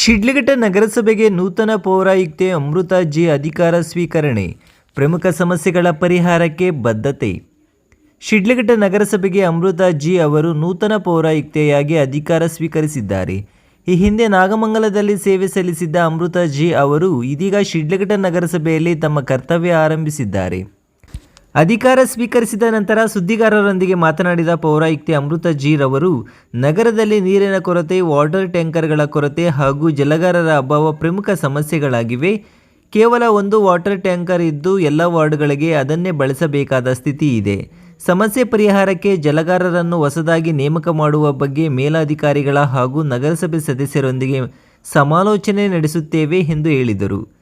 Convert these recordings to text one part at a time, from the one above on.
ಶಿಡ್ಲಘಟ್ಟ ನಗರಸಭೆಗೆ ನೂತನ ಪೌರಾಯುಕ್ತೆ ಅಮೃತಾಜಿ ಅಧಿಕಾರ ಸ್ವೀಕರಣೆ, ಪ್ರಮುಖ ಸಮಸ್ಯೆಗಳ ಪರಿಹಾರಕ್ಕೆ ಬದ್ಧತೆ. ಶಿಡ್ಲಘಟ್ಟ ನಗರಸಭೆಗೆ ಅಮೃತಾಜಿ ಅವರು ನೂತನ ಪೌರಾಯುಕ್ತೆಯಾಗಿ ಅಧಿಕಾರ ಸ್ವೀಕರಿಸಿದ್ದಾರೆ. ಈ ಹಿಂದೆ ನಾಗಮಂಗಲದಲ್ಲಿ ಸೇವೆ ಸಲ್ಲಿಸಿದ್ದ ಅಮೃತಾಜಿ ಅವರು ಇದೀಗ ಶಿಡ್ಲಘಟ್ಟ ನಗರಸಭೆಯಲ್ಲಿ ತಮ್ಮ ಕರ್ತವ್ಯ ಆರಂಭಿಸಿದ್ದಾರೆ. ಅಧಿಕಾರ ಸ್ವೀಕರಿಸಿದ ನಂತರ ಸುದ್ದಿಗಾರರೊಂದಿಗೆ ಮಾತನಾಡಿದ ಪೌರಾಯುಕ್ತೆ ಅಮೃತ ಜಿ ರವರು, ನಗರದಲ್ಲಿ ನೀರಿನ ಕೊರತೆ, ವಾಟರ್ ಟ್ಯಾಂಕರ್ಗಳ ಕೊರತೆ ಹಾಗೂ ಜಲಗಾರರ ಅಭಾವ ಪ್ರಮುಖ ಸಮಸ್ಯೆಗಳಾಗಿವೆ. ಕೇವಲ ಒಂದು ವಾಟರ್ ಟ್ಯಾಂಕರ್ ಇದ್ದು ಎಲ್ಲ ವಾರ್ಡ್ಗಳಿಗೆ ಅದನ್ನೇ ಬಳಸಬೇಕಾದ ಸ್ಥಿತಿ ಇದೆ. ಸಮಸ್ಯೆ ಪರಿಹಾರಕ್ಕೆ ಜಲಗಾರರನ್ನು ಹೊಸದಾಗಿ ನೇಮಕ ಮಾಡುವ ಬಗ್ಗೆ ಮೇಲಾಧಿಕಾರಿಗಳ ಹಾಗೂ ನಗರಸಭೆ ಸದಸ್ಯರೊಂದಿಗೆ ಸಮಾಲೋಚನೆ ನಡೆಸುತ್ತೇವೆ ಎಂದು ಹೇಳಿದರು.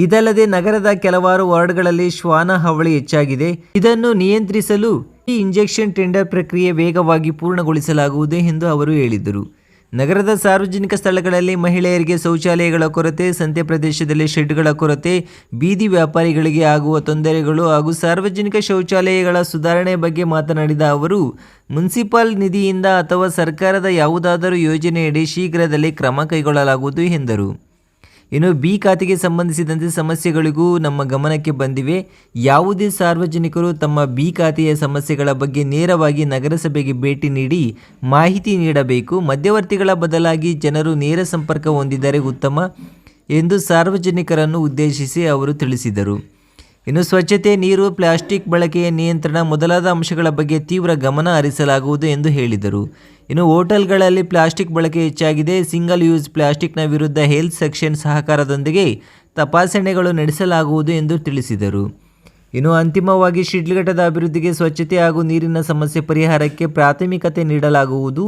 ಇದಲ್ಲದೆ ನಗರದ ಕೆಲವಾರು ವಾರ್ಡ್ಗಳಲ್ಲಿ ಶ್ವಾನ ಹಾವಳಿ ಹೆಚ್ಚಾಗಿದೆ. ಇದನ್ನು ನಿಯಂತ್ರಿಸಲು ಈ ಇಂಜೆಕ್ಷನ್ ಟೆಂಡರ್ ಪ್ರಕ್ರಿಯೆ ವೇಗವಾಗಿ ಪೂರ್ಣಗೊಳಿಸಲಾಗುವುದು ಎಂದು ಅವರು ಹೇಳಿದರು. ನಗರದ ಸಾರ್ವಜನಿಕ ಸ್ಥಳಗಳಲ್ಲಿ ಮಹಿಳೆಯರಿಗೆ ಶೌಚಾಲಯಗಳ ಕೊರತೆ, ಸಂತೆ ಪ್ರದೇಶದಲ್ಲಿ ಶೆಡ್ಗಳ ಕೊರತೆ, ಬೀದಿ ವ್ಯಾಪಾರಿಗಳಿಗೆ ಆಗುವ ತೊಂದರೆಗಳು ಹಾಗೂ ಸಾರ್ವಜನಿಕ ಶೌಚಾಲಯಗಳ ಸುಧಾರಣೆ ಬಗ್ಗೆ ಮಾತನಾಡಿದ ಅವರು, ಮುನ್ಸಿಪಾಲ್ ನಿಧಿಯಿಂದ ಅಥವಾ ಸರ್ಕಾರದ ಯಾವುದಾದರೂ ಯೋಜನೆಯಡಿ ಶೀಘ್ರದಲ್ಲೇ ಕ್ರಮ ಕೈಗೊಳ್ಳಲಾಗುವುದು ಎಂದರು. ಇನ್ನು ಬಿ ಖಾತೆಗೆ ಸಂಬಂಧಿಸಿದಂತೆ ಸಮಸ್ಯೆಗಳಿಗೂ ನಮ್ಮ ಗಮನಕ್ಕೆ ಬಂದಿವೆ. ಯಾವುದೇ ಸಾರ್ವಜನಿಕರು ತಮ್ಮ ಬಿ ಖಾತೆಯ ಸಮಸ್ಯೆಗಳ ಬಗ್ಗೆ ನೇರವಾಗಿ ನಗರಸಭೆಗೆ ಭೇಟಿ ನೀಡಿ ಮಾಹಿತಿ ನೀಡಬೇಕು. ಮಧ್ಯವರ್ತಿಗಳ ಬದಲಾಗಿ ಜನರು ನೇರ ಸಂಪರ್ಕ ಹೊಂದಿದರೆ ಉತ್ತಮ ಎಂದು ಸಾರ್ವಜನಿಕರನ್ನು ಉದ್ದೇಶಿಸಿ ಅವರು ತಿಳಿಸಿದರು. ಇನ್ನು ಸ್ವಚ್ಛತೆ, ನೀರು, ಪ್ಲಾಸ್ಟಿಕ್ ಬಳಕೆಯ ನಿಯಂತ್ರಣ ಮೊದಲಾದ ಅಂಶಗಳ ಬಗ್ಗೆ ತೀವ್ರ ಗಮನ ಹರಿಸಲಾಗುವುದು ಎಂದು ಹೇಳಿದರು. ಇನ್ನು ಹೋಟೆಲ್ಗಳಲ್ಲಿ ಪ್ಲಾಸ್ಟಿಕ್ ಬಳಕೆ ಹೆಚ್ಚಾಗಿದೆ. ಸಿಂಗಲ್ ಯೂಸ್ ಪ್ಲಾಸ್ಟಿಕ್ನ ವಿರುದ್ಧ ಹೆಲ್ತ್ ಸೆಕ್ಷನ್ ಸಹಕಾರದೊಂದಿಗೆ ತಪಾಸಣೆಗಳು ನಡೆಸಲಾಗುವುದು ಎಂದು ತಿಳಿಸಿದರು. ಇನ್ನು ಅಂತಿಮವಾಗಿ ಶಿಡ್ಲಘಟ್ಟದ ಅಭಿವೃದ್ಧಿಗೆ ಸ್ವಚ್ಛತೆ ಹಾಗೂ ನೀರಿನ ಸಮಸ್ಯೆ ಪರಿಹಾರಕ್ಕೆ ಪ್ರಾಥಮಿಕತೆ ನೀಡಲಾಗುವುದು.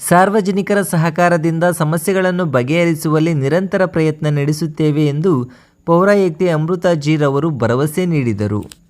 ಸಾರ್ವಜನಿಕರ ಸಹಕಾರದಿಂದ ಸಮಸ್ಯೆಗಳನ್ನು ಬಗೆಹರಿಸುವಲ್ಲಿ ನಿರಂತರ ಪ್ರಯತ್ನ ನಡೆಸುತ್ತೇವೆ ಎಂದು ಪೌರಾಯುಕ್ತೆ ಅಮೃತ ಜೀರ್ ಅವರು ಭರವಸೆ ನೀಡಿದರು.